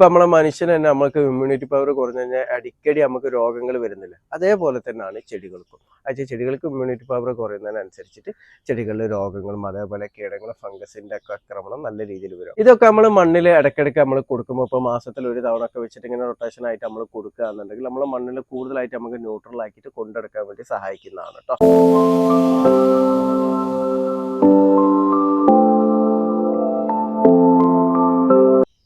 ഇപ്പൊ നമ്മളെ മനുഷ്യന് തന്നെ നമ്മൾക്ക് ഇമ്മ്യൂണിറ്റി പവർ കുറഞ്ഞു കഴിഞ്ഞാൽ അടിക്കടി നമുക്ക് രോഗങ്ങൾ വരുന്നില്ല. അതേപോലെ തന്നെയാണ് ചെടികൾക്കും. അതായത് ചെടികൾക്ക് ഇമ്മ്യൂണിറ്റി പവർ കുറയുന്നതിനനുസരിച്ചിട്ട് ചെടികളിൽ രോഗങ്ങളും അതേപോലെ കീടങ്ങളും ഫംഗസിന്റെ ഒക്കെ ആക്രമണം നല്ല രീതിയിൽ വരും. ഇതൊക്കെ നമ്മൾ മണ്ണിൽ ഇടയ്ക്കിടയ്ക്ക് നമ്മൾ കൊടുക്കുമ്പോൾ ഇപ്പോൾ മാസത്തിൽ ഒരു തവണ ഒക്കെ വെച്ചിട്ട് ഇങ്ങനെ റൊട്ടേഷൻ ആയിട്ട് നമ്മൾ കൊടുക്കുക എന്നുണ്ടെങ്കിൽ നമ്മൾ മണ്ണിൽ കൂടുതലായിട്ട് നമുക്ക് ന്യൂട്രൽ ആക്കിയിട്ട് കൊണ്ടെടുക്കാൻ വേണ്ടി സഹായിക്കുന്നതാണ് കേട്ടോ.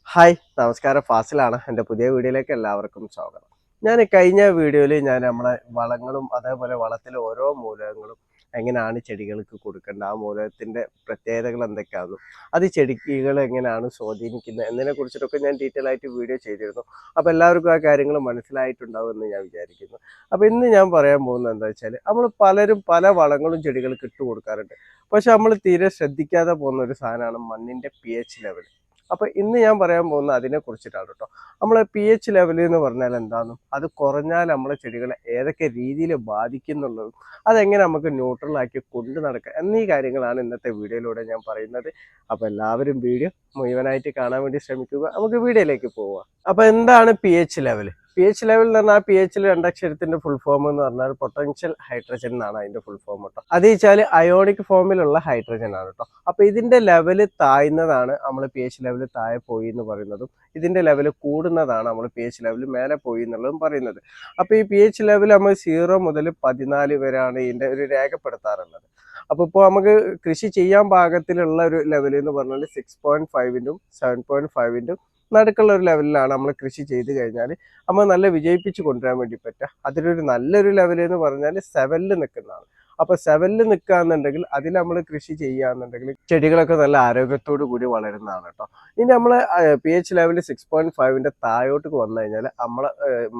ഹായ് നമസ്കാരം ഫാസിലാണ്. എന്റെ പുതിയ വീഡിയോയിലേക്ക് എല്ലാവർക്കും സ്വാഗതം. ഞാൻ കഴിഞ്ഞ വീഡിയോയിൽ ഞാൻ നമ്മളെ വളങ്ങളും അതേപോലെ വളത്തിലെ ഓരോ മൂലകങ്ങളും എങ്ങനെയാണ് ചെടികൾക്ക് കൊടുക്കേണ്ടത് ആ മൂലകത്തിന്റെ പ്രത്യേകതകൾ എന്തൊക്കെയാണെന്നും അത് ചെടികൾ എങ്ങനെയാണ് സ്വാധീനിക്കുന്നത് എന്നതിനെ കുറിച്ചിട്ടൊക്കെ ഞാൻ ഡീറ്റെയിൽ ആയിട്ട് വീഡിയോ ചെയ്തിരുന്നു. അപ്പോൾ എല്ലാവർക്കും ആ കാര്യങ്ങൾ മനസ്സിലായിട്ടുണ്ടാവും എന്ന് ഞാൻ വിചാരിക്കുന്നു. അപ്പോൾ ഇന്ന് ഞാൻ പറയാൻ പോകുന്നത് എന്താ വെച്ചാൽ നമ്മൾ പലരും പല വളങ്ങളും ചെടികൾക്ക് ഇട്ട് കൊടുക്കാറുണ്ട്. പക്ഷെ നമ്മൾ തീരെ ശ്രദ്ധിക്കാതെ പോകുന്ന ഒരു സാധനമാണ് മണ്ണിന്റെ പി എച്ച് ലെവൽ അപ്പൊ ഇന്ന് ഞാൻ പറയാൻ പോകുന്ന അതിനെ കുറിച്ചിട്ടാണ് കേട്ടോ. നമ്മളെ പി എച്ച് ലെവൽ എന്ന് പറഞ്ഞാൽ എന്താണെന്നും അത് കുറഞ്ഞാൽ നമ്മളെ ചെടികളെ ഏതൊക്കെ രീതിയിൽ ബാധിക്കുന്നുള്ളതും അതെങ്ങനെ നമുക്ക് ന്യൂട്രൽ ആക്കി കൊണ്ടു നടക്കാം എന്നീ കാര്യങ്ങളാണ് ഇന്നത്തെ വീഡിയോയിലൂടെ ഞാൻ പറയുന്നത്. അപ്പൊ എല്ലാവരും വീഡിയോ മുഴുവനായിട്ട് കാണാൻ വേണ്ടി ശ്രമിക്കുക. നമുക്ക് വീഡിയോയിലേക്ക് പോവാം. അപ്പൊ എന്താണ് P H level P H level എന്ന് പറഞ്ഞാൽ പി എച്ചിൽ രണ്ടക്ഷരത്തിന്റെ ഫുൾ ഫോം എന്ന് പറഞ്ഞാൽ പൊട്ടൻഷ്യൽ ഹൈഡ്രജൻ എന്നാണ് അതിന്റെ ഫുൾ ഫോം കേട്ടോ അത് വെച്ചാൽ അയോണിക് ഫോമിലുള്ള ഹൈഡ്രജൻ ആണ് കേട്ടോ അപ്പൊ ഇതിന്റെ ലെവൽ താഴ്ന്നതാണ് നമ്മൾ പി എച്ച് ലെവൽ താഴെ പോയി എന്ന് പറയുന്നതും ഇതിന്റെ ലെവൽ കൂടുന്നതാണ് നമ്മൾ പി എച്ച് ലെവൽ മേലെ പോയി എന്നുള്ളതും പറയുന്നത്. അപ്പൊ ഈ പി എച്ച് ലെവൽ നമ്മൾ സീറോ മുതൽ പതിനാല് വരെയാണ് ഇതിന്റെ ഒരു രേഖപ്പെടുത്താറുള്ളത്. അപ്പൊ ഇപ്പോൾ നമുക്ക് കൃഷി ചെയ്യാൻ പാകത്തിലുള്ള ഒരു ലെവൽ എന്ന് പറഞ്ഞാൽ സിക്സ് പോയിന്റ് ഫൈവിന്റെയും സെവൻ പോയിന്റ് ഫൈവിന്റെയും നടുക്കുള്ള ഒരു ലെവലിലാണ് നമ്മൾ കൃഷി ചെയ്ത് കഴിഞ്ഞാൽ നമ്മൾ നല്ല വിജയിപ്പിച്ച് കൊണ്ടുവരാൻ വേണ്ടി പറ്റുക. അതിലൊരു നല്ലൊരു ലെവൽ എന്ന് പറഞ്ഞാൽ സെവലിൽ നിൽക്കുന്നതാണ്. അപ്പൊ നിൽക്കുക നിൽക്കുകയെന്നുണ്ടെങ്കിൽ അതിൽ നമ്മൾ കൃഷി ചെയ്യുകയെന്നുണ്ടെങ്കിൽ ചെടികളൊക്കെ നല്ല ആരോഗ്യത്തോടു കൂടി വളരുന്നതാണ് കേട്ടോ ഇനി നമ്മൾ P H level six point ഫൈവിന്റെ താഴോട്ട് വന്നു കഴിഞ്ഞാൽ നമ്മളെ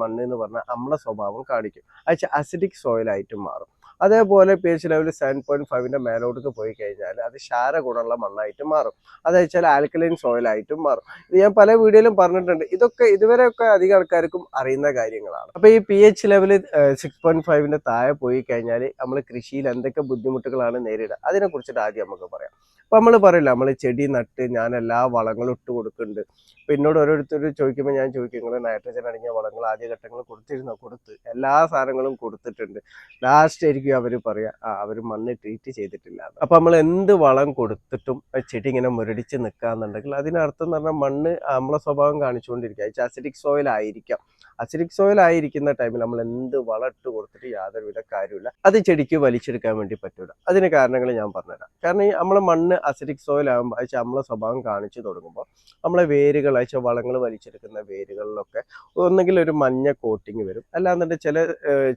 മണ്ണ് എന്ന് പറഞ്ഞാൽ നമ്മളെ സ്വഭാവം കാണിക്കും. അത് അസിഡിക് സോയിലായിട്ട് മാറും. അതേപോലെ P H level seven point ഫൈവിന്റെ മേലോട്ട് പോയി കഴിഞ്ഞാൽ അത് ക്ഷാര ഗുണമുള്ള മണ്ണായിട്ട് മാറും. അത് വെച്ചാൽ ആൽക്കലൈൻ സോയിലായിട്ടും മാറും. ഇത് ഞാൻ പല വീഡിയോയിലും പറഞ്ഞിട്ടുണ്ട്. ഇതൊക്കെ ഇതുവരെയൊക്കെ അധികം ആൾക്കാർക്കും അറിയുന്ന കാര്യങ്ങളാണ്. അപ്പൊ ഈ P H level six point ഫൈവിന്റെ താഴെ പോയി കഴിഞ്ഞാൽ നമ്മൾ കൃഷിയിൽ എന്തൊക്കെ ബുദ്ധിമുട്ടുകളാണ് നേരിടുക? അതിനെ കുറിച്ചിട്ട് ആദ്യം നമുക്ക് പറയാം. അപ്പൊ നമ്മൾ പറയില്ല നമ്മൾ ചെടി നട്ട് ഞാൻ എല്ലാ വളങ്ങളും ഇട്ട് കൊടുക്കുന്നുണ്ട്. അപ്പം എന്നോട് ഓരോരുത്തർ ചോദിക്കുമ്പോൾ ഞാൻ ചോദിക്കും നിങ്ങൾ നൈട്രജൻ അടങ്ങിയ വളങ്ങൾ ആദ്യ ഘട്ടങ്ങൾ കൊടുത്തിരുന്നോ? കൊടുത്ത് എല്ലാ സാധനങ്ങളും കൊടുത്തിട്ടുണ്ട്. ലാസ്റ്റ് ആയിരിക്കും അവർ പറയുക ആ അവർ മണ്ണ് ട്രീറ്റ് ചെയ്തിട്ടില്ല. അപ്പം നമ്മൾ എന്ത് വളം കൊടുത്തിട്ടും ചെടി ഇങ്ങനെ മുരടിച്ച് നിൽക്കാന്നുണ്ടെങ്കിൽ അതിനർത്ഥം എന്ന് പറഞ്ഞാൽ മണ്ണ് നമ്മളെ സ്വഭാവം കാണിച്ചുകൊണ്ടിരിക്കുക അസിഡിക് സോയിൽ ആയിരിക്കാം. അസിഡിക് സോയിൽ ആയിരിക്കുന്ന ടൈമിൽ നമ്മൾ എന്ത് വളട്ട് കൊടുത്തിട്ട് യാതൊരുവിധ കാര്യമില്ല അത് ചെടിക്ക് വലിച്ചെടുക്കാൻ വേണ്ടി പറ്റൂല. അതിന് കാരണങ്ങൾ ഞാൻ പറഞ്ഞുതരാം. കാരണം ഈ നമ്മളെ മണ്ണ് അസിഡിക് സോയിൽ ആകുമ്പോൾ അയച്ചാൽ നമ്മളെ സ്വഭാവം കാണിച്ചു തുടങ്ങുമ്പോൾ നമ്മളെ വേരുകൾ അയച്ച വളങ്ങൾ വലിച്ചെടുക്കുന്ന വേരുകളിലൊക്കെ ഒന്നെങ്കിൽ ഒരു മഞ്ഞ കോട്ടിങ് വരും. അല്ലാന്നുണ്ടെങ്കിൽ ചില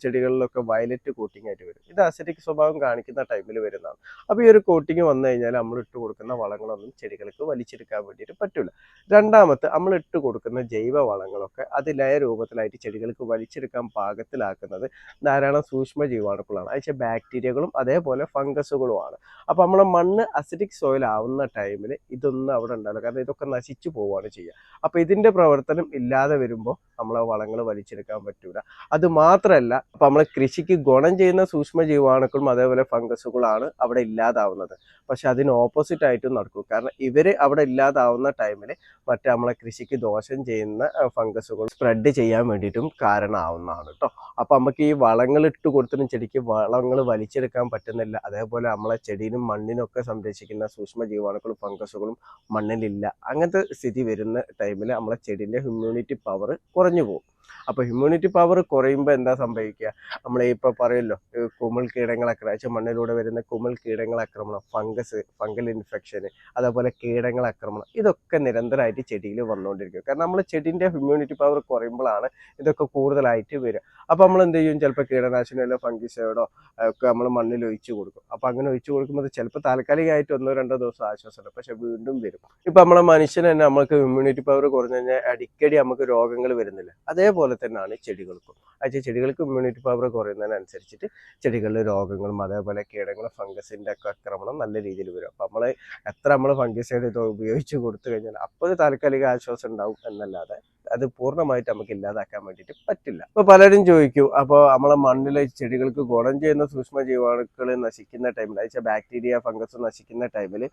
ചെടികളിലൊക്കെ വയലറ്റ് കോട്ടിങ് ആയിട്ട് വരും. ഇത് അസിഡിക് സ്വഭാവം കാണിക്കുന്ന ടൈമിൽ വരുന്നതാണ്. അപ്പോൾ ഈ ഒരു കോട്ടിങ് വന്നു കഴിഞ്ഞാൽ നമ്മൾ ഇട്ട് കൊടുക്കുന്ന വളങ്ങളൊന്നും ചെടികൾക്ക് വലിച്ചെടുക്കാൻ വേണ്ടിയിട്ട് പറ്റില്ല രണ്ടാമത്തെ നമ്മൾ ഇട്ട് കൊടുക്കുന്ന ജൈവ വളങ്ങളൊക്കെ അത് ലയ രൂപത്തിലായിട്ട് ചെടികൾക്ക് വലിച്ചെടുക്കാൻ പാകത്തിലാക്കുന്നത് ധാരാളം സൂക്ഷ്മ ജീവാണുക്കളാണ് അയച്ച ബാക്ടീരിയകളും അതേപോലെ ഫംഗസുകളുമാണ്. അപ്പോൾ നമ്മളെ മണ്ണ് അസിഡിക് സോയിൽ ആവുന്ന ടൈമിൽ ഇതൊന്നും അവിടെ ഉണ്ടാവില്ല. കാരണം ഇതൊക്കെ നശിച്ചു പോവുകയാണ് ചെയ്യുക. അപ്പോൾ ഇതിന്റെ പ്രവർത്തനം ഇല്ലാതെ വരുമ്പോൾ നമ്മളെ വളങ്ങൾ വലിച്ചെടുക്കാൻ പറ്റൂല. അത് മാത്രമല്ല അപ്പം നമ്മളെ കൃഷിക്ക് ഗുണം ചെയ്യുന്ന സൂക്ഷ്മ ജീവാണുക്കളും അതേപോലെ ഫംഗസുകളാണ് അവിടെ ഇല്ലാതാവുന്നത്. പക്ഷെ അതിന് ഓപ്പോസിറ്റ് ആയിട്ടും നടക്കും. കാരണം ഇവർ അവിടെ ഇല്ലാതാവുന്ന ടൈമിൽ മറ്റേ നമ്മളെ കൃഷിക്ക് ദോഷം ചെയ്യുന്ന ഫംഗസുകൾ സ്പ്രെഡ് ചെയ്യാൻ വേണ്ടിയിട്ടും കാരണമാവുന്നതാണ് കേട്ടോ അപ്പോൾ നമുക്ക് ഈ വളങ്ങൾ ഇട്ട് കൊടുത്തിട്ടും ചെടിക്ക് വളങ്ങൾ വലിച്ചെടുക്കാൻ പറ്റുന്നില്ല. അതേപോലെ നമ്മളെ ചെടിയിലും മണ്ണിനൊക്കെ സംരക്ഷിക്കുന്ന സൂക്ഷ്മ ജീവാണുക്കളും ഫംഗസുകളും മണ്ണിലില്ല. അങ്ങനത്തെ സ്ഥിതി വരുന്ന ടൈമിൽ നമ്മളെ ചെടീന്റെ ഇമ്മ്യൂണിറ്റി പവർ കുറഞ്ഞു പോകും. അപ്പൊ ഇമ്മ്യൂണിറ്റി പവർ കുറയുമ്പോൾ എന്താ സംഭവിക്കുക? നമ്മൾ ഇപ്പൊ പറയുമല്ലോ കുമിൾ കീടങ്ങൾ അക്രമിച്ച മണ്ണിലൂടെ വരുന്ന കുമിൾ കീടങ്ങൾ ആക്രമണം ഫംഗസ് ഫംഗൽ ഇൻഫെക്ഷൻ അതേപോലെ കീടങ്ങൾ ആക്രമണം ഇതൊക്കെ നിരന്തരമായിട്ട് ചെടിയിൽ വന്നുകൊണ്ടിരിക്കും കാരണം നമ്മൾ ചെടിന്റെ ഇമ്മ്യൂണിറ്റി പവർ കുറയുമ്പോഴാണ് ഇതൊക്കെ കൂടുതലായിട്ട് വരിക. അപ്പൊ നമ്മൾ എന്ത് ചെയ്യും? ചിലപ്പോൾ കീടനാശിനിയോ ഫംഗിസൈഡോ ഒക്കെ നമ്മൾ മണ്ണിൽ ഒഴിച്ചു കൊടുക്കും. അപ്പൊ അങ്ങനെ ഒഴിച്ചു കൊടുക്കുമ്പോൾ ചിലപ്പോൾ താൽക്കാലികമായിട്ട് ഒന്നോ രണ്ടോ ദിവസം ആശ്വാസമുണ്ട്. പക്ഷെ വീണ്ടും വരും. ഇപ്പൊ നമ്മളെ മനുഷ്യന് തന്നെ ഇമ്മ്യൂണിറ്റി പവർ കുറഞ്ഞു കഴിഞ്ഞാൽ അടിക്കടി നമുക്ക് രോഗങ്ങൾ വരുന്നില്ല. അതേപോലെ തന്നെയാണ് ചെടികൾക്കും. അയച്ച ചെടികൾക്ക് ഇമ്മ്യൂണിറ്റി പവർ കുറയുന്നതിനനുസരിച്ചിട്ട് ചെടികളിൽ രോഗങ്ങളും അതേപോലെ കീടങ്ങളും ഫംഗസിന്റെ ഒക്കെ ആക്രമണം നല്ല രീതിയിൽ വരും. അപ്പം നമ്മൾ എത്ര നമ്മൾ ഫംഗസൈഡ് ഇത് ഉപയോഗിച്ച് കൊടുത്തു കഴിഞ്ഞാൽ അപ്പോൾ താൽക്കാലിക ആശ്വാസം ഉണ്ടാവും എന്നല്ലാതെ അത് പൂർണമായിട്ട് നമുക്ക് ഇല്ലാതാക്കാൻ വേണ്ടിയിട്ട് പറ്റില്ല. അപ്പോൾ പലരും ചോദിക്കും അപ്പോൾ നമ്മളെ മണ്ണിലെ ചെടികൾക്ക് ഗുണം ചെയ്യുന്ന സൂക്ഷ്മ ജീവാണുക്കൾ നശിക്കുന്ന ടൈമിൽ അയച്ച ബാക്ടീരിയ ഫംഗസ് നശിക്കുന്ന ടൈമിൽ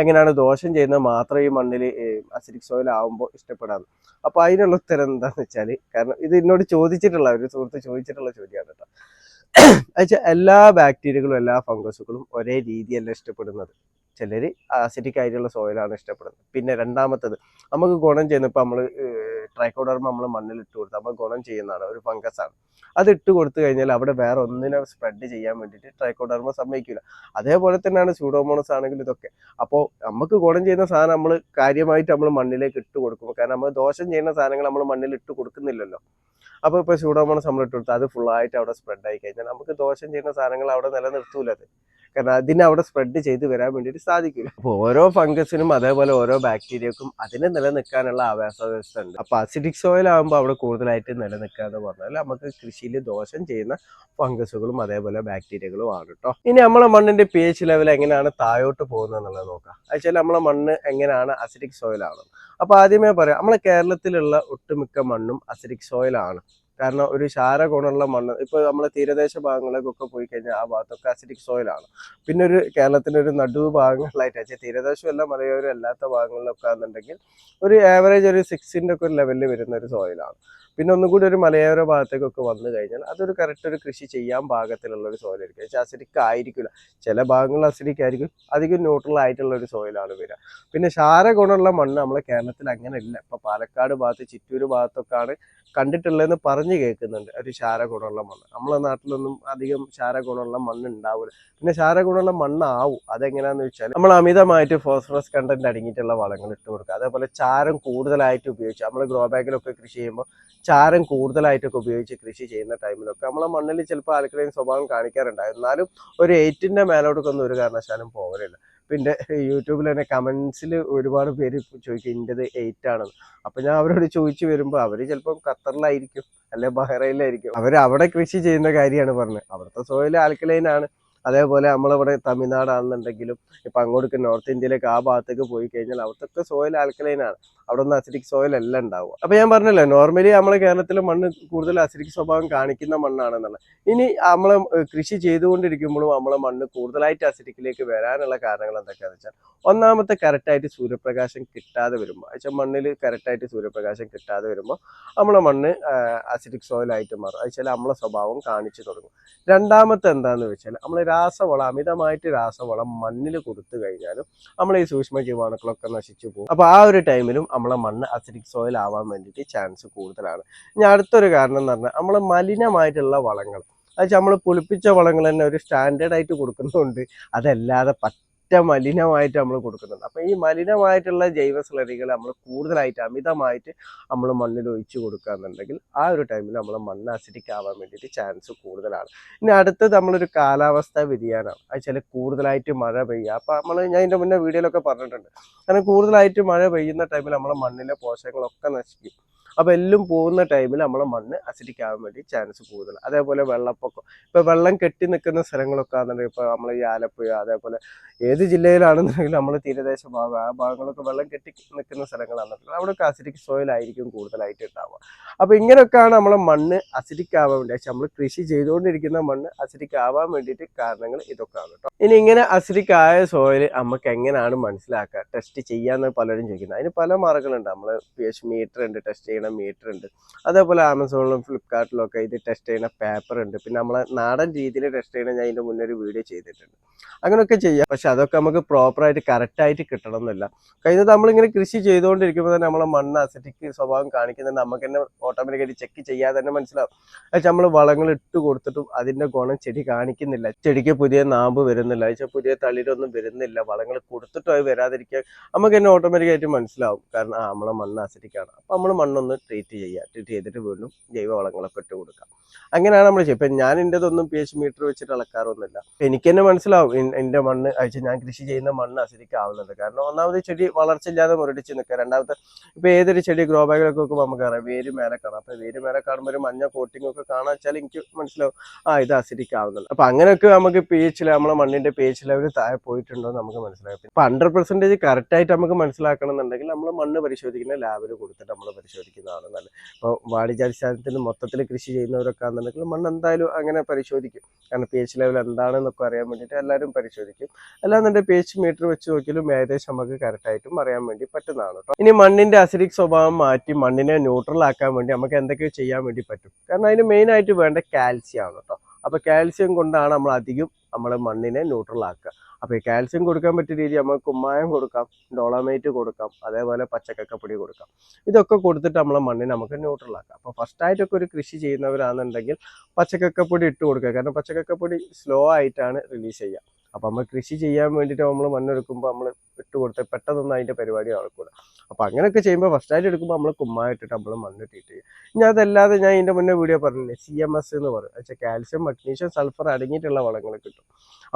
എങ്ങനെയാണ് ദോഷം ചെയ്യുന്നത് മാത്രം ഈ മണ്ണിൽ അസിഡിക് സോയിൽ ആവുമ്പോൾ ഇഷ്ടപ്പെടാന്ന്? അപ്പോൾ അതിനുള്ള ഉത്തരം എന്താണെന്ന് വെച്ചാൽ കാരണം ഇത് എന്നോട് ചോദിച്ചിട്ടുള്ള ഒരു സുഹൃത്ത് ചോദിച്ചിട്ടുള്ള ചോദ്യമാണ് കേട്ടോ. അയച്ച എല്ലാ ബാക്ടീരിയകളും എല്ലാ ഫംഗസുകളും ഒരേ രീതിയല്ല ഇഷ്ടപ്പെടുന്നത്. ചിലർ ആസിറ്റിക് ആയിട്ടുള്ള സോയിലാണ് ഇഷ്ടപ്പെടുന്നത്. പിന്നെ രണ്ടാമത്തത് നമുക്ക് ഗുണം ചെയ്യുന്ന ഇപ്പം നമ്മൾ ട്രൈക്കോഡർമ നമ്മൾ മണ്ണിൽ ഇട്ട് കൊടുത്ത് നമ്മൾ ഗുണം ചെയ്യുന്നതാണ് ഒരു ഫംഗസ് ആണ്. അത് ഇട്ട് കൊടുത്തു കഴിഞ്ഞാൽ അവിടെ വേറെ ഒന്നിനെ സ്പ്രെഡ് ചെയ്യാൻ വേണ്ടിയിട്ട് ട്രൈക്കോഡർമ സമ്മതിക്കില്ല അതേപോലെ തന്നെയാണ് സ്യൂഡോമോണസ് ആണെങ്കിലും ഇതൊക്കെ. അപ്പോൾ നമുക്ക് ഗുണം ചെയ്യുന്ന സാധനം നമ്മൾ കാര്യമായിട്ട് നമ്മൾ മണ്ണിലേക്ക് ഇട്ട് കൊടുക്കും കാരണം നമ്മൾ ദോഷം ചെയ്യുന്ന സാധനങ്ങൾ നമ്മൾ മണ്ണിൽ ഇട്ട് കൊടുക്കുന്നില്ലല്ലോ. അപ്പോൾ ഇപ്പോൾ സ്യൂഡോമോണസ് നമ്മൾ ഇട്ട് കൊടുത്താൽ അത് ഫുള്ളായിട്ട് അവിടെ സ്പ്രെഡ് ആയി കഴിഞ്ഞാൽ നമുക്ക് ദോഷം ചെയ്യുന്ന സാധനങ്ങൾ അവിടെ നിലനിർത്തൂല അത്. കാരണം അതിനെ അവിടെ സ്പ്രെഡ് ചെയ്ത് വരാൻ വേണ്ടിയിട്ട് സാധിക്കില്ല. അപ്പൊ ഓരോ ഫംഗസിനും അതേപോലെ ഓരോ ബാക്ടീരിയക്കും അതിനെ നിലനിൽക്കാനുള്ള ആവാസ വ്യവസ്ഥ ഉണ്ട് അപ്പൊ അസിഡിക് സോയിൽ ആകുമ്പോൾ അവിടെ കൂടുതലായിട്ട് നിലനിൽക്കുക എന്ന് പറഞ്ഞാൽ നമുക്ക് കൃഷിയിൽ ദോഷം ചെയ്യുന്ന ഫംഗസുകളും അതേപോലെ ബാക്ടീരിയകളും ആണ് കേട്ടോ ഇനി നമ്മളെ മണ്ണിന്റെ പി എച്ച് ലെവൽ എങ്ങനെയാണ് താഴോട്ട് പോകുന്നത് എന്നുള്ളത് നോക്കാം വെച്ചാൽ നമ്മളെ മണ്ണ് എങ്ങനെയാണ് അസിഡിക് സോയിൽ ആണ് അപ്പൊ ആദ്യമേ പറയാം നമ്മളെ കേരളത്തിലുള്ള ഒട്ടുമിക്ക മണ്ണും അസിഡിക് സോയിലാണ് കാരണം ഒരു ക്ഷാര ഗുണമുള്ള മണ്ണ് ഇപ്പോൾ നമ്മളെ തീരദേശ ഭാഗങ്ങളിലേക്കൊക്കെ പോയി കഴിഞ്ഞാൽ ആ ഭാഗത്തൊക്കെ അസിഡിക് സോയിലാണ് പിന്നെ ഒരു കേരളത്തിന്റെ ഒരു നടുവ് ഭാഗങ്ങളിലായിട്ട് വെച്ചാൽ തീരദേശമല്ല മലയോരം അല്ലാത്ത ഭാഗങ്ങളിലൊക്കെ ആണെന്നുണ്ടെങ്കിൽ ഒരു ആവറേജ് ഒരു സിക്സിന്റെ ഒക്കെ ഒരു ലെവലിൽ വരുന്ന ഒരു സോയിലാണ് പിന്നെ ഒന്നും കൂടി ഒരു മലയോര ഭാഗത്തേക്കൊക്കെ വന്നു കഴിഞ്ഞാൽ അതൊരു കറക്റ്റ് ഒരു കൃഷി ചെയ്യാൻ പാകത്തിലുള്ള ഒരു സോയിലായിരിക്കും പക്ഷേ അസിഡിക് ആയിരിക്കില്ല. ചില ഭാഗങ്ങൾ അസിഡിക് ആയിരിക്കും. അധികം ന്യൂട്രൽ ആയിട്ടുള്ള ഒരു സോയിലാണ് വരിക. പിന്നെ ശാര ഗുണമുള്ള മണ്ണ് നമ്മളെ കേരളത്തിൽ അങ്ങനെ ഇല്ല. ഇപ്പൊ പാലക്കാട് ഭാഗത്ത് ചിറ്റൂർ ഭാഗത്തൊക്കെയാണ് കണ്ടിട്ടുള്ളതെന്ന് പറഞ്ഞു കേൾക്കുന്നുണ്ട്. ഒരു ശാര ഗുണമുള്ള മണ്ണ്. നമ്മളെ നാട്ടിലൊന്നും അധികം ശാര ഗുണമുള്ള മണ്ണ് ഉണ്ടാവില്ല പിന്നെ ക്ഷാര ഗുണമുള്ള മണ്ണാവും. അതെങ്ങനെയാന്ന് വെച്ചാൽ നമ്മൾ അമിതമായിട്ട് ഫോസ്ഫറസ് കണ്ടന്റ് അടങ്ങിയിട്ടുള്ള വളങ്ങൾ ഇട്ട് കൊടുക്കുക അതേപോലെ ചാരം കൂടുതലായിട്ട് ഉപയോഗിച്ച് നമ്മൾ ഗ്രോ ബാഗിലൊക്കെ കൃഷി ചെയ്യുമ്പോൾ ചാരം കൂടുതലായിട്ടൊക്കെ ഉപയോഗിച്ച് കൃഷി ചെയ്യുന്ന ടൈമിലൊക്കെ നമ്മളെ മണ്ണിൽ ചിലപ്പോൾ ആൽക്കലൈൻ സ്വഭാവം കാണിക്കാറുണ്ട് എന്നാലും ഒരു എയ്റ്റിന്റെ മേലോട്ടൊക്കെ ഒന്നും ഒരു കാരണവശാലും പോകലില്ല പിന്നെ യൂട്യൂബിൽ തന്നെ കമൻസിൽ ഒരുപാട് പേര് ചോദിക്കും ഇന്റെത് എയ്റ്റ് ആണെന്ന്. അപ്പം ഞാൻ അവരോട് ചോദിച്ചു വരുമ്പോൾ അവർ ചിലപ്പം ഖത്തറിലായിരിക്കും അല്ലെ ബഹ്റൈനിലായിരിക്കും. അവർ അവിടെ കൃഷി ചെയ്യുന്ന കാര്യമാണ് പറഞ്ഞത് അവിടുത്തെ സോയിൽ ആൽക്കലൈൻ ആണ്. അതേപോലെ നമ്മളിവിടെ തമിഴ്നാടാണെന്നുണ്ടെങ്കിലും ഇപ്പം അങ്ങോട്ടേക്ക് നോർത്ത് ഇന്ത്യയിലേക്ക് ആ ഭാഗത്തേക്ക് പോയി കഴിഞ്ഞാൽ അവിടുത്തെ സോയിൽ ആൽക്കലൈൻ ആണ്. അവിടെ ഒന്ന് അസിഡിക് സോയിൽ എല്ലാം ഉണ്ടാവും അപ്പം ഞാൻ പറഞ്ഞല്ലോ നോർമലി നമ്മളെ കേരളത്തിലെ മണ്ണ് കൂടുതൽ അസിഡിക് സ്വഭാവം കാണിക്കുന്ന മണ്ണാണെന്നുള്ളത്. ഇനി നമ്മൾ കൃഷി ചെയ്തുകൊണ്ടിരിക്കുമ്പോഴും നമ്മളെ മണ്ണ് കൂടുതലായിട്ട് അസിഡിക്കിലേക്ക് വരാനുള്ള കാരണങ്ങൾ എന്തൊക്കെയാണെന്ന് വെച്ചാൽ ഒന്നാമത്തെ കറക്റ്റായിട്ട് സൂര്യപ്രകാശം കിട്ടാതെ വരുമ്പോൾ വെച്ചാൽ മണ്ണിൽ കറക്റ്റായിട്ട് സൂര്യപ്രകാശം കിട്ടാതെ വരുമ്പോൾ നമ്മളെ മണ്ണ് അസിഡിക് സോയിലായിട്ട് മാറും. അത് വെച്ചാൽ നമ്മളെ സ്വഭാവം കാണിച്ചു തുടങ്ങും. രണ്ടാമത്തെ എന്താണെന്ന് വെച്ചാൽ നമ്മൾ രാസവളം അമിതമായിട്ട് രാസവളം മണ്ണിൽ കൊടുത്തു കഴിഞ്ഞാലും നമ്മൾ ഈ സൂക്ഷ്മ ജീവാണുക്കളൊക്കെ നശിച്ചു പോകും. അപ്പോൾ ആ ഒരു ടൈമിലും നമ്മളെ മണ്ണ് അസിഡിക് സോയിൽ ആവാൻ വേണ്ടിയിട്ട് ചാൻസ് കൂടുതലാണ്. ഇനി അടുത്തൊരു കാരണം എന്ന് പറഞ്ഞാൽ നമ്മൾ മലിനമായിട്ടുള്ള വളങ്ങൾ. അത് നമ്മൾ പുളിപ്പിച്ച വളങ്ങൾ തന്നെ ഒരു സ്റ്റാൻഡേർഡ് ആയിട്ട് കൊടുക്കുന്നുണ്ട്. അതല്ലാതെ മലിനമായിട്ട് നമ്മൾ കൊടുക്കുന്നുണ്ട് അപ്പം ഈ മലിനമായിട്ടുള്ള ജൈവ സ്ലറികൾ നമ്മൾ കൂടുതലായിട്ട് അമിതമായിട്ട് നമ്മൾ മണ്ണിൽ ഒഴിച്ചു കൊടുക്കുകയെന്നുണ്ടെങ്കിൽ ആ ഒരു ടൈമിൽ നമ്മൾ മണ്ണ് അസിഡിക് ആവാൻ വേണ്ടിയിട്ട് ചാൻസ് കൂടുതലാണ്. ഇനി അടുത്തത് നമ്മളൊരു കാലാവസ്ഥ വ്യതിയാനമാണ് ചില കൂടുതലായിട്ട് മഴ പെയ്യുക അപ്പം നമ്മൾ ഞാൻ ഇതിന്റെ മുന്നേ വീഡിയോയിലൊക്കെ പറഞ്ഞിട്ടുണ്ട്. കാരണം കൂടുതലായിട്ട് മഴ പെയ്യുന്ന ടൈമിൽ നമ്മൾ മണ്ണിലെ പോഷകങ്ങളൊക്കെ നശിക്കും അപ്പോൾ എല്ലാം പോകുന്ന ടൈമിൽ നമ്മളെ മണ്ണ് അസിഡിക് ആവാൻ വേണ്ടി ചാൻസ് കൂടുതൽ അതേപോലെ വെള്ളപ്പൊക്കം. ഇപ്പോൾ വെള്ളം കെട്ടി നിൽക്കുന്ന സ്ഥലങ്ങളൊക്കെ ആണെന്നുണ്ടെങ്കിൽ ഇപ്പോൾ നമ്മൾ ഈ ആലപ്പുഴ അതേപോലെ ഏത് ജില്ലയിലാണെന്നുണ്ടെങ്കിലും നമ്മൾ തീരദേശ ഭാഗം ആ ഭാഗങ്ങളൊക്കെ വെള്ളം കെട്ടി നിൽക്കുന്ന സ്ഥലങ്ങളാണെന്നുണ്ടെങ്കിൽ അവിടെയൊക്കെ അസിഡിക് സോയിൽ ആയിരിക്കും കൂടുതലായിട്ട് ഉണ്ടാവുക അപ്പോൾ ഇങ്ങനെയൊക്കെയാണ് നമ്മളെ മണ്ണ് അസിഡിക് ആവാൻ വേണ്ടി. നമ്മൾ കൃഷി ചെയ്തുകൊണ്ടിരിക്കുന്ന മണ്ണ് അസിഡിക് ആവാൻ വേണ്ടിയിട്ട് കാരണങ്ങൾ ഇതൊക്കെയാണ് കേട്ടോ. ഇനി ഇങ്ങനെ അസിഡിക് ആയ സോയിൽ നമുക്ക് എങ്ങനെയാണ് മനസ്സിലാക്കുക? ടെസ്റ്റ് ചെയ്യാന്ന് പലരും ചോദിക്കുന്നത് അതിന് പല മാർഗങ്ങളുണ്ട്. നമ്മൾ പി എച്ച് മീറ്റർ ഉണ്ട് ടെസ്റ്റ് ചെയ്യണ. മീറ്റർ ഉണ്ട്. അതേപോലെ ആമസോണിലും ഫ്ലിപ്കാർട്ടിലും ഒക്കെ ഇത് ടെസ്റ്റ് ചെയ്യുന്ന പേപ്പർ ഉണ്ട്. പിന്നെ നമ്മളെ നാടൻ രീതിയിൽ ടെസ്റ്റ് ചെയ്യണ ഞാൻ ഇതിന്റെ മുന്നേ ഒരു വീഡിയോ ചെയ്തിട്ടുണ്ട്. അങ്ങനെയൊക്കെ ചെയ്യാം. പക്ഷെ അതൊക്കെ നമുക്ക് പ്രോപ്പറായിട്ട് കറക്റ്റായിട്ട് കിട്ടണം എന്നില്ല. കഴിഞ്ഞത് നമ്മളിങ്ങനെ കൃഷി ചെയ്തുകൊണ്ടിരിക്കുമ്പോൾ തന്നെ നമ്മളെ മണ്ണ് അസറ്റിക് സ്വഭാവം കാണിക്കുന്നത് നമുക്ക് തന്നെ ഓട്ടോമാറ്റിക്കായിട്ട് ചെക്ക് ചെയ്യാതെ തന്നെ മനസ്സിലാവും. പക്ഷെ നമ്മൾ വളങ്ങൾ ഇട്ട് കൊടുത്തിട്ടും അതിന്റെ ഗുണം ചെടി കാണിക്കുന്നില്ല. ചെടിക്ക് പുതിയ നാമ്പ് വരുന്നില്ല. വെച്ചാൽ പുതിയ തളിരൊന്നും വരുന്നില്ല. വളങ്ങൾ കൊടുത്തിട്ടും അത് വരാതിരിക്കാൻ നമുക്ക് തന്നെ ഓട്ടോമാറ്റിക്കായിട്ട് മനസ്സിലാവും. കാരണം ആ നമ്മളെ മണ്ണ് അസറ്റിക്കാണ് അപ്പം നമ്മൾ മണ്ണൊന്ന് ട്രീറ്റ് ചെയ്യുക. ട്രീറ്റ് ചെയ്തിട്ട് വീണ്ടും ജൈവ വളങ്ങളൊക്കെ ഇട്ട് കൊടുക്കാം അങ്ങനെയാണ് നമ്മൾ ചെയ്യുക. ഇപ്പം ഞാൻ എന്റെതൊന്നും പി എച്ച് മീറ്റർ വെച്ചിട്ട് അളക്കാറൊന്നുമില്ല. എനിക്ക് തന്നെ മനസ്സിലാവും. എന്റെ മണ്ണ് അയച്ച് ഞാൻ കൃഷി ചെയ്യുന്ന മണ്ണ് അസിഡിക് ആവുന്നത് കാരണം ഒന്നാമത് ചെടി വളർച്ചയില്ലാതെ മുരടിച്ച് നിൽക്കുക. രണ്ടാമത്തെ ഇപ്പം ഏതൊരു ചെടി ഗ്രോ ബാഗിലൊക്കെ നോക്കുമ്പോൾ നമുക്കറിയാം വേര് മേലെ കാണാം. അപ്പോൾ വേര് മേലെ കാണുമ്പോൾ ഒരു മഞ്ഞ കോട്ടിംഗ് ഒക്കെ കാണാൻ വെച്ചാൽ എനിക്ക് മനസ്സിലാവും ആ ഇത് അസിഡിക് ആവുന്നുണ്ട് അപ്പൊ അങ്ങനെയൊക്കെ നമുക്ക് പി എച്ച് നമ്മളെ മണ്ണിന്റെ പി എച്ച് ലെവൽ താഴെ പോയിട്ടുണ്ടോ നമുക്ക് മനസ്സിലാക്കും ഇപ്പം ഹൺഡ്രഡ് പെർസെന്റേജ് കറക്റ്റായിട്ട് നമുക്ക് മനസ്സിലാക്കണം എന്നുണ്ടെങ്കിൽ നമ്മൾ മണ്ണ് പരിശോധിക്കുന്ന ലാബിൽ കൊടുത്തിട്ട് നമ്മൾ പരിശോധിക്കുന്നത് ചെയ്യുന്നതാണ് നല്ലത്. ഇപ്പോൾ വാണിജ്യാടിസ്ഥാനത്തിൽ മൊത്തത്തിൽ കൃഷി ചെയ്യുന്നവരൊക്കെ ആണെന്നുണ്ടെങ്കിൽ മണ്ണ് എന്തായാലും അങ്ങനെ പരിശോധിക്കും. കാരണം പി എച്ച് ലെവൽ എന്താണെന്നൊക്കെ അറിയാൻ വേണ്ടിയിട്ട് എല്ലാവരും പരിശോധിക്കും. അല്ലാന്നുണ്ടെങ്കിൽ പി എച്ച് മീറ്റർ വെച്ച് നോക്കിയാലും ഏകദേശം നമുക്ക് കറക്റ്റായിട്ടും അറിയാൻ വേണ്ടി പറ്റുന്നതാണ് കേട്ടോ ഇനി മണ്ണിന്റെ അസിഡിക് സ്വഭാവം മാറ്റി മണ്ണിനെ ന്യൂട്രൽ ആക്കാൻ വേണ്ടി നമുക്ക് എന്തൊക്കെ ചെയ്യാൻ വേണ്ടി പറ്റും. കാരണം അതിന് മെയിനായിട്ട് വേണ്ട കാൽസ്യമാണ് കേട്ടോ അപ്പോൾ കാൽസ്യം കൊണ്ടാണ് നമ്മൾ അധികം നമ്മളെ മണ്ണിനെ ന്യൂട്രൽ ആക്കുക. അപ്പൊ ഈ കാൽസ്യം കൊടുക്കാൻ പറ്റിയ രീതി നമ്മൾ കുമ്മായം കൊടുക്കാം ഡോളമേറ്റ് കൊടുക്കാം അതേപോലെ പച്ചക്കക്കപ്പൊടി കൊടുക്കാം. ഇതൊക്കെ കൊടുത്തിട്ട് നമ്മളെ മണ്ണിനെ നമുക്ക് ന്യൂട്രൽ ആക്കാം. അപ്പോൾ ഫസ്റ്റായിട്ടൊക്കെ ഒരു കൃഷി ചെയ്യുന്നവരാണെന്നുണ്ടെങ്കിൽ പച്ചക്കക്കപ്പൊടി ഇട്ട് കൊടുക്കുക. കാരണം പച്ചക്കക്കപ്പൊടി സ്ലോ ആയിട്ടാണ് റിലീസ് ചെയ്യുക. അപ്പോൾ നമ്മൾ കൃഷി ചെയ്യാൻ വേണ്ടിയിട്ട് നമ്മൾ മണ്ണെടുക്കുമ്പോൾ നമ്മൾ ഇട്ട് കൊടുത്ത് പെട്ടെന്നൊന്നും അതിന്റെ പരിപാടി നടക്കില്ല അപ്പോൾ അങ്ങനെയൊക്കെ ചെയ്യുമ്പോൾ ഫസ്റ്റ് ആയിട്ട് എടുക്കുമ്പോൾ നമ്മൾ കുമ്മായിട്ടിട്ട് നമ്മൾ മണ്ണിട്ടിട്ട് ചെയ്യും ഇനി അതല്ലാതെ ഞാൻ ഇതിന്റെ മുന്നേ വീഡിയോ പറഞ്ഞില്ലേ? സി എം എസ് എന്ന് പറയും. വെച്ചാൽ കാൽസ്യം മഗ്നീഷ്യം സൾഫർ അടങ്ങിയിട്ടുള്ള വളങ്ങൾ കിട്ടും.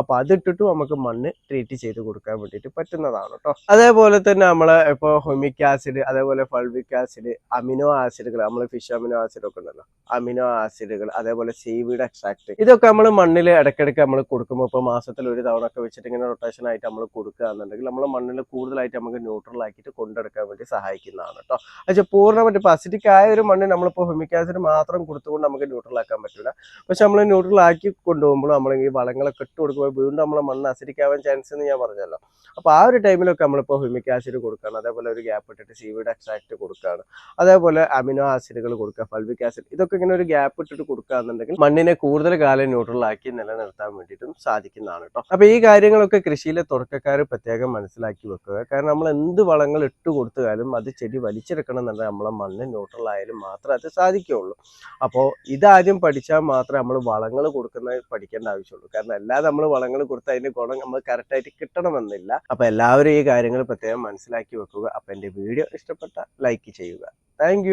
അപ്പോൾ അതിട്ടിട്ട് നമുക്ക് മണ്ണ് ട്രീറ്റ് ചെയ്ത് കൊടുക്കാൻ വേണ്ടിയിട്ട് പറ്റുന്നതാണ് കേട്ടോ അതേപോലെ തന്നെ നമ്മൾ ഇപ്പോൾ ഹൊമിക് ആസിഡ് അതേപോലെ ഫൾവിക് ആസിഡ് അമിനോ ആസിഡുകൾ നമ്മൾ ഫിഷ് അമിനോ ആസിഡ് ഒക്കെ ഉണ്ടല്ലോ. അമിനോ ആസിഡുകൾ അതേപോലെ സീവീഡ് എക്സ്ട്രാക്ട് ഇതൊക്കെ നമ്മൾ മണ്ണിൽ ഇടയ്ക്കിടയ്ക്ക് നമ്മൾ കൊടുക്കുമ്പോൾ ഇപ്പോൾ മാസത്തിൽ ഒരു തവണ ഒക്കെ വെച്ചിട്ട് ഇങ്ങനെ റൊട്ടേഷൻ ആയിട്ട് നമ്മൾ കൊടുക്കുകയാണെന്നുണ്ടെങ്കിൽ നമ്മൾ മണ്ണിൽ കൂടുതലായിട്ട് നമുക്ക് ന്യൂട്രൽ ആക്കിയിട്ട് കൊണ്ടെടുക്കാൻ വേണ്ടി സഹായിക്കുന്നതാണ് കേട്ടോ പക്ഷേ പൂർണമായിട്ട് അസിഡിക് ആയ ഒരു മണ്ണ് നമ്മളിപ്പോൾ ഹൊമിക് ആസിഡ് മാത്രം കൊടുത്തുകൊണ്ട് നമുക്ക് ന്യൂട്രൽ ആക്കാൻ പറ്റില്ല. പക്ഷെ നമ്മൾ ന്യൂട്രൽ ആക്കി കൊണ്ടുപോകുമ്പോൾ നമ്മൾ ഈ വളങ്ങളൊക്കെ ഇട്ട് കൊടുക്കുമ്പോൾ വീണ്ടും നമ്മളെ മണ്ണ് അസിഡിക് ആവാൻ ചാൻസ് എന്ന് ഞാൻ പറഞ്ഞല്ലോ. അപ്പോൾ ആ ഒരു ടൈമിലൊക്കെ നമ്മളിപ്പോൾ ഹ്യൂമിക് ആസിഡ് കൊടുക്കുകയാണ്. അതേപോലെ ഒരു ഗ്യാപ്പ് ഇട്ടിട്ട് സീവീഡ് എക്സ്ട്രാക്ട് കൊടുക്കുകയാണ്. അതേപോലെ അമിനോ ആസിഡുകൾ കൊടുക്കുക ഫൾവിക് ആസിഡ് ഇതൊക്കെ ഇങ്ങനെ ഒരു ഗ്യാപ്പ് ഇട്ടിട്ട് കൊടുക്കുകയാണെന്നുണ്ടെങ്കിൽ മണ്ണിനെ കൂടുതൽ കാലം ന്യൂട്രൽ ആക്കി നിലനിർത്താൻ വേണ്ടിയിട്ടും സാധിക്കുന്നതാണ് കേട്ടോ അപ്പോൾ ഈ കാര്യങ്ങളൊക്കെ കൃഷിയിലെ തുടക്കക്കാർ പ്രത്യേകം മനസ്സിലാക്കി വെക്കുക. കാരണം നമ്മൾ എന്ത് വളങ്ങൾ ഇട്ട് കൊടുത്താലും അത് ചെടി വലിച്ചെടുക്കണം എന്നുണ്ടെങ്കിൽ നമ്മളെ മണ്ണ് ന്യൂട്രൽ ആയാലും മാത്രമേ അത് സാധിക്കുകയുള്ളൂ. അപ്പോൾ ഇതാദ്യം പഠിച്ചാൽ മാത്രമേ നമ്മൾ വളങ്ങൾ കൊടുക്കുന്ന പഠിക്കേണ്ട ആവശ്യമുള്ളൂ. കാരണം അല്ലാതെ നമ്മൾ വളങ്ങൾ കൊടുത്ത് അതിന്റെ ഗുണം നമ്മൾ കറക്റ്റായിട്ട് കിട്ടണമെന്നില്ല. അപ്പൊ എല്ലാവരും ഈ കാര്യങ്ങൾ പ്രത്യേകം മനസ്സിലാക്കി വെക്കുക. അപ്പൊ എന്റെ വീഡിയോ ഇഷ്ടപ്പെട്ട ലൈക്ക് ചെയ്യുക. താങ്ക്